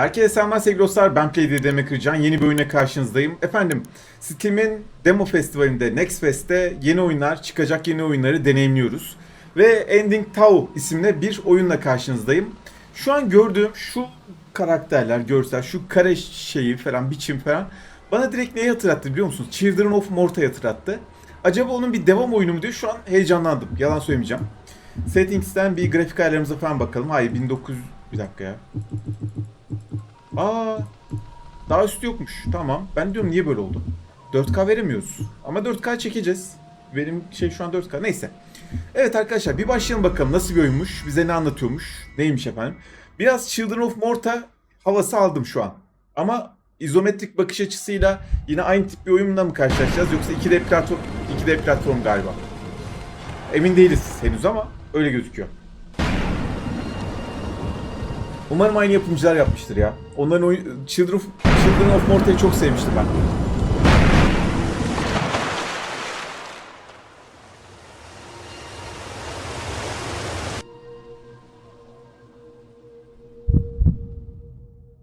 Herkese selamlar sevgili dostlar. Ben Play Demek Kırcan. Yeni bir oyuna karşınızdayım. Efendim, Steam'in Demo Festivali'nde, Next Fest'te yeni oyunlar, çıkacak yeni oyunları deneyimliyoruz. Ve Ending Tau isimli bir oyunla karşınızdayım. Şu an gördüğüm şu karakterler, görsel, şu kare şeyi falan, biçim falan bana direkt neyi hatırlattı biliyor musunuz? Children of Morta'yı hatırlattı. Acaba onun bir devam oyunu mu diye şu an heyecanlandım. Yalan söylemeyeceğim. Settings'ten bir grafik ayarlarımıza falan bakalım. Hayır 1900... Bir dakika ya. Aa, daha üstü yokmuş. Tamam. Ben diyorum niye böyle oldu? 4K veremiyoruz. Ama 4K çekeceğiz. Benim şey şu an 4K. Neyse. Evet arkadaşlar bir başlayalım bakalım nasıl bir oyunmuş. Bize ne anlatıyormuş. Neymiş efendim. Biraz Children of Morta havası aldım şu an. Ama izometrik bakış açısıyla yine aynı tip bir oyunla mı karşılaşacağız yoksa 2D platform 2D platform galiba. Emin değiliz henüz ama öyle gözüküyor. Umarım aynı yapımcılar yapmıştır ya. Onların oyun Children of, Children of Morta'yı çok sevmiştim ben.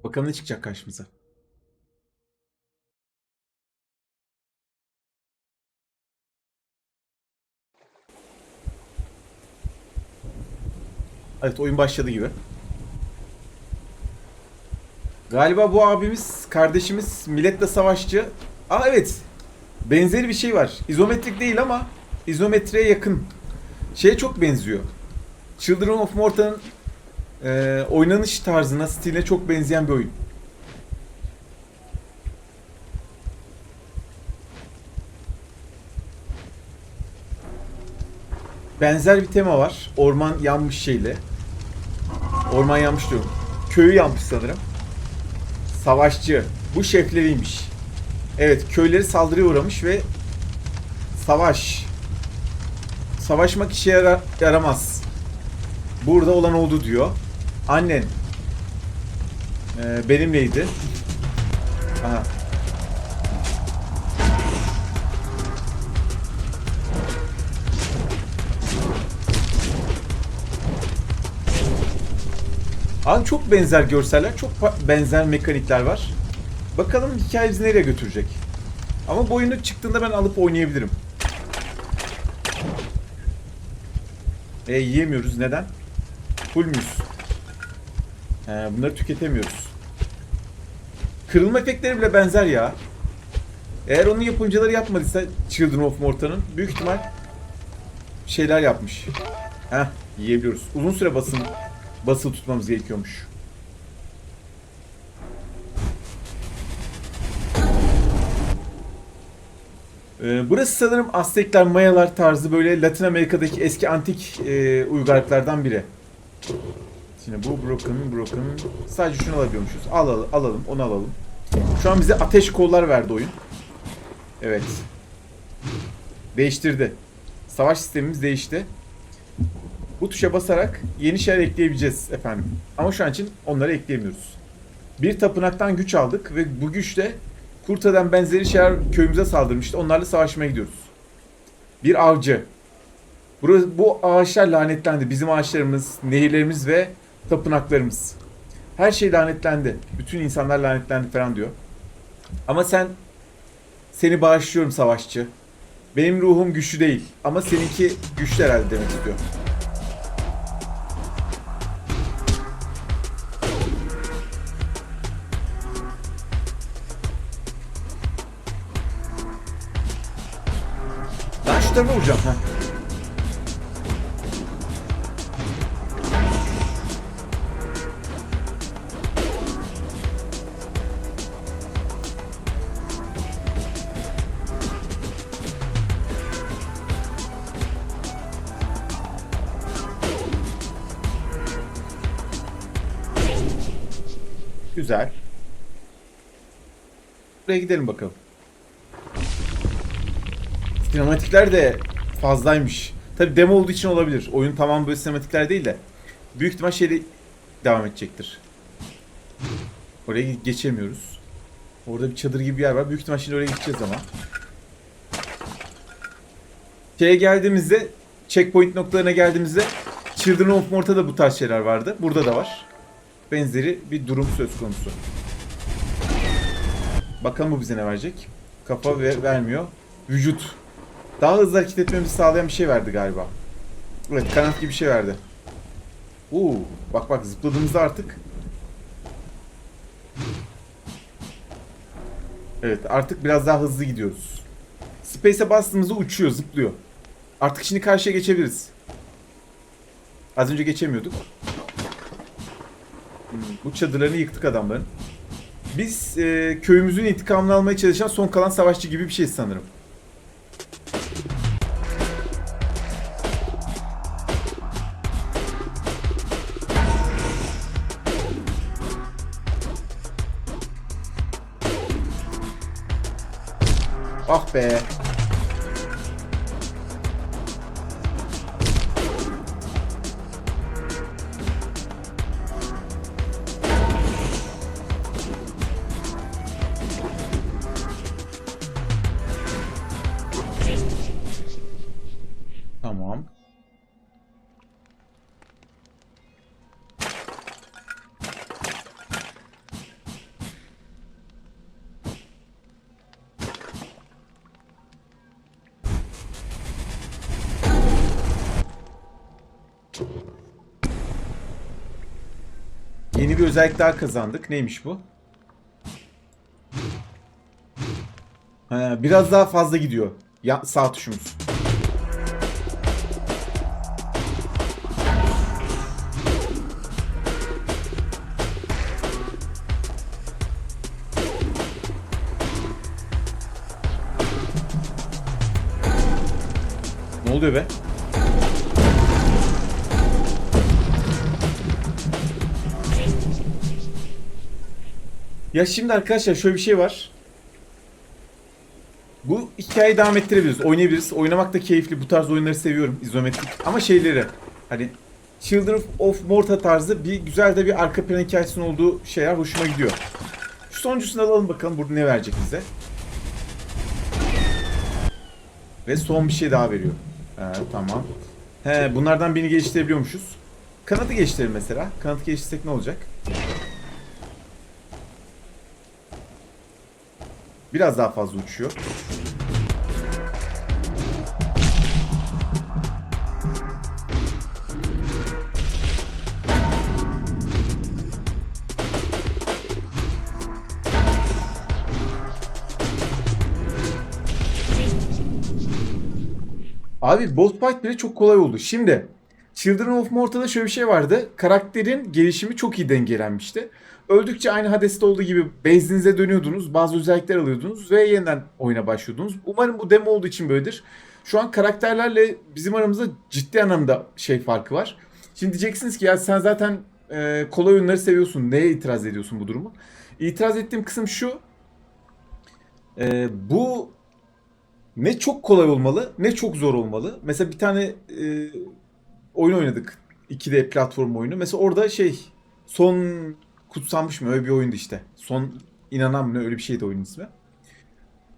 Bakalım ne çıkacak karşımıza. Evet oyun başladı gibi. Galiba bu abimiz, kardeşimiz milletle savaşçı. Aa evet. Benzeri bir şey var. İzometrik değil ama izometriye yakın. Şeye çok benziyor. Children of Morta'nın e, oynanış tarzına, stiline çok benzeyen bir oyun. Benzer bir tema var. Orman yanmış şeyle. Orman yanmış diyorum. Köyü yanmış sanırım. Savaşçı. Bu şefleriymiş. Evet köyleri saldırıya uğramış ve savaş. Savaşmak işe yara- yaramaz. Burada olan oldu diyor. Annen. Ee, benimleydi. Aha. Abi çok benzer görseller, çok benzer mekanikler var. Bakalım hikaye bizi nereye götürecek. Ama bu oyunu çıktığında ben alıp oynayabilirim. E yiyemiyoruz. Neden? Full müyüz? He, bunları tüketemiyoruz. Kırılma efektleri bile benzer ya. Eğer onun yapımcıları yapmadıysa Children of Morta'nın büyük ihtimal şeyler yapmış. Heh, yiyebiliyoruz. Uzun süre basın basılı tutmamız gerekiyormuş. Ee, burası sanırım Aztekler, Mayalar tarzı böyle Latin Amerika'daki eski antik e, uygarlıklardan biri. Şimdi bu broken, broken. Sadece şunu alabiliyormuşuz. Al, al, alalım, onu alalım. Şu an bize ateş kollar verdi oyun. Evet. Değiştirdi. Savaş sistemimiz değişti. Bu tuşa basarak yeni şeyler ekleyebileceğiz efendim. Ama şu an için onları ekleyemiyoruz. Bir tapınaktan güç aldık ve bu güçle Kurta'dan benzeri şeyler köyümüze saldırmıştı. Onlarla savaşmaya gidiyoruz. Bir avcı. Burası, bu ağaçlar lanetlendi. Bizim ağaçlarımız, nehirlerimiz ve tapınaklarımız. Her şey lanetlendi. Bütün insanlar lanetlendi falan diyor. Ama sen seni bağışlıyorum savaşçı. Benim ruhum güçlü değil ama seninki güçlü herhalde demek istiyor. Tarafa vuracağım. ha. Güzel. Buraya gidelim bakalım. Sinematikler de fazlaymış. Tabi demo olduğu için olabilir. Oyun tamam böyle sinematikler değil de. Büyük ihtimal şeyde devam edecektir. Oraya geçemiyoruz. Orada bir çadır gibi bir yer var. Büyük ihtimal şimdi oraya gideceğiz ama. Şeye geldiğimizde checkpoint noktalarına geldiğimizde Children of Morta'da bu tarz şeyler vardı. Burada da var. benzeri bir durum söz konusu. Bakalım bu bize ne verecek? Kafa ve vermiyor. Vücut. Daha hızlı hareket etmemizi sağlayan bir şey verdi galiba. Evet kanat gibi bir şey verdi. Oo, bak bak zıpladığımızda artık. Evet artık biraz daha hızlı gidiyoruz. Space'e bastığımızda uçuyor, zıplıyor. Artık şimdi karşıya geçebiliriz. Az önce geçemiyorduk. Hmm, Bu çadırlarını yıktık adamların. Biz e, köyümüzün intikamını almaya çalışan son kalan savaşçı gibi bir şey sanırım. Ah be. Yeni bir özellik daha kazandık. Neymiş bu? Ha, biraz daha fazla gidiyor. Ya, sağ tuşumuz. Ne oluyor be? Ya şimdi arkadaşlar şöyle bir şey var. Bu hikayeyi devam ettirebiliriz, oynayabiliriz. Oynamak da keyifli. Bu tarz oyunları seviyorum, izometrik. Ama şeyleri, hani Children of Morta tarzı bir güzel de bir arka plan hikayesinin olduğu şeyler hoşuma gidiyor. Şu sonuncusunu alalım bakalım burada ne verecek bize. Ve son bir şey daha veriyor. He, tamam. He, bunlardan birini geliştirebiliyormuşuz. Kanadı geliştirelim mesela. Kanadı geliştirsek ne olacak? Biraz daha fazla uçuyor. Abi boss fight bile çok kolay oldu. Şimdi Children of Morta'da şöyle bir şey vardı. Karakterin gelişimi çok iyi dengelenmişti. Öldükçe aynı Hades'te olduğu gibi base'inize dönüyordunuz. Bazı özellikler alıyordunuz ve yeniden oyuna başlıyordunuz. Umarım bu demo olduğu için böyledir. Şu an karakterlerle bizim aramızda ciddi anlamda şey farkı var. Şimdi diyeceksiniz ki ya sen zaten e, kolay oyunları seviyorsun. Neye itiraz ediyorsun bu durumu? İtiraz ettiğim kısım şu. E, bu ne çok kolay olmalı ne çok zor olmalı. Mesela bir tane e, oyun oynadık. 2D platform oyunu. Mesela orada şey son kutsanmış mı öyle bir oyundu işte. Son inanan mı öyle bir şeydi oyunun ismi.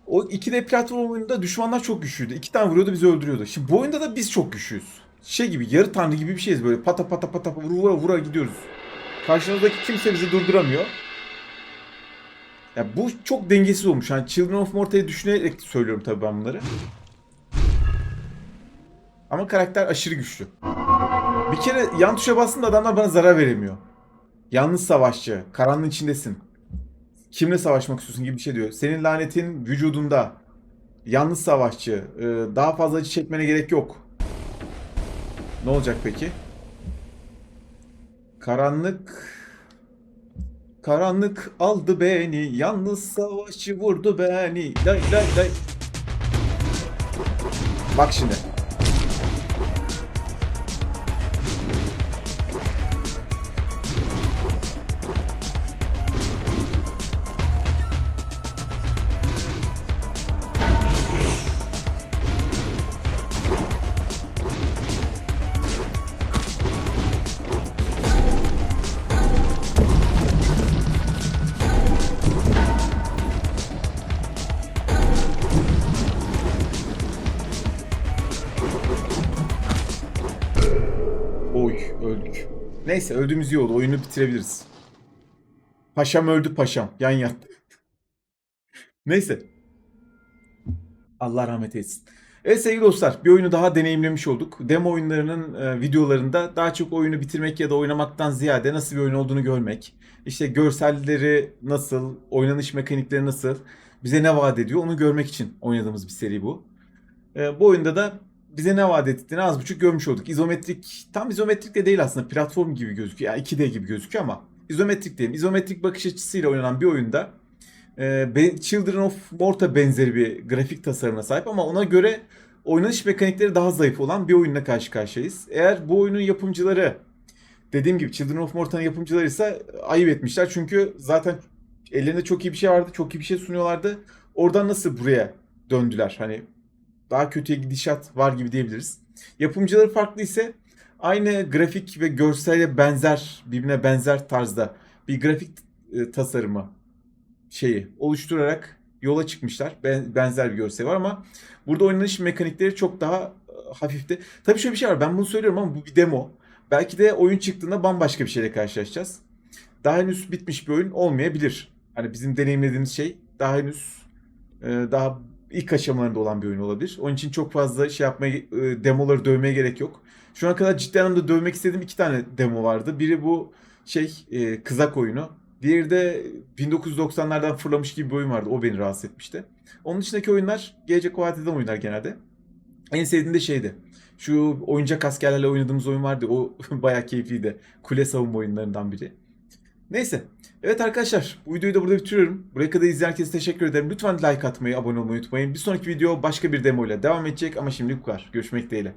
O 2D platform oyununda düşmanlar çok güçlüydü. İki tane vuruyordu bizi öldürüyordu. Şimdi bu oyunda da biz çok güçlüyüz. Şey gibi yarı tanrı gibi bir şeyiz böyle pata pata pata vura, vura gidiyoruz. Karşımızdaki kimse bizi durduramıyor. Ya bu çok dengesiz olmuş. Yani Children of Morta'yı düşünerek söylüyorum tabii ben bunları. Ama karakter aşırı güçlü. Bir kere yan tuşa bastığında adamlar bana zarar veremiyor. Yalnız savaşçı, karanlığın içindesin. Kimle savaşmak istiyorsun gibi bir şey diyor. Senin lanetin vücudunda. Yalnız savaşçı. e, Daha fazla acı çekmene gerek yok. Ne olacak peki? Karanlık... Karanlık aldı beni, yalnız savaşçı vurdu beni. Lay lay lay. Bak şimdi. Neyse öldüğümüz iyi oldu. Oyunu bitirebiliriz. Paşam öldü paşam. Yan yattı. Neyse. Allah rahmet eylesin. Evet sevgili dostlar bir oyunu daha deneyimlemiş olduk. Demo oyunlarının e, videolarında daha çok oyunu bitirmek ya da oynamaktan ziyade nasıl bir oyun olduğunu görmek. işte görselleri nasıl, oynanış mekanikleri nasıl, bize ne vaat ediyor onu görmek için oynadığımız bir seri bu. E, bu oyunda da bize ne vaat ettiğini az buçuk görmüş olduk. İzometrik, tam izometrik de değil aslında platform gibi gözüküyor. Yani 2D gibi gözüküyor ama izometrik değil. İzometrik bakış açısıyla oynanan bir oyunda e, Children of Morta benzeri bir grafik tasarımına sahip ama ona göre oynanış mekanikleri daha zayıf olan bir oyunla karşı karşıyayız. Eğer bu oyunun yapımcıları dediğim gibi Children of Morta'nın yapımcıları ise ayıp etmişler. Çünkü zaten ellerinde çok iyi bir şey vardı. Çok iyi bir şey sunuyorlardı. Oradan nasıl buraya döndüler? Hani daha kötüye gidişat var gibi diyebiliriz. Yapımcıları farklı ise aynı grafik ve görsele benzer, birbirine benzer tarzda bir grafik e, tasarımı şeyi oluşturarak yola çıkmışlar. Ben- benzer bir görsel var ama burada oynanış mekanikleri çok daha e, hafifti. Tabii şöyle bir şey var. Ben bunu söylüyorum ama bu bir demo. Belki de oyun çıktığında bambaşka bir şeyle karşılaşacağız. Daha henüz bitmiş bir oyun olmayabilir. Hani bizim deneyimlediğimiz şey daha henüz e, daha ilk aşamalarında olan bir oyun olabilir. Onun için çok fazla şey yapmaya, e, demoları dövmeye gerek yok. Şu ana kadar ciddi anlamda dövmek istediğim iki tane demo vardı. Biri bu şey e, kızak oyunu. Diğeri de 1990'lardan fırlamış gibi bir oyun vardı. O beni rahatsız etmişti. Onun dışındaki oyunlar gelecek vaat eden oyunlar genelde. En sevdiğim de şeydi. Şu oyuncak askerlerle oynadığımız oyun vardı. O bayağı keyifliydi. Kule savunma oyunlarından biri. Neyse. Evet arkadaşlar bu videoyu da burada bitiriyorum. Buraya kadar izleyen herkese teşekkür ederim. Lütfen like atmayı, abone olmayı unutmayın. Bir sonraki video başka bir demo ile devam edecek ama şimdilik bu kadar. Görüşmek dileğiyle.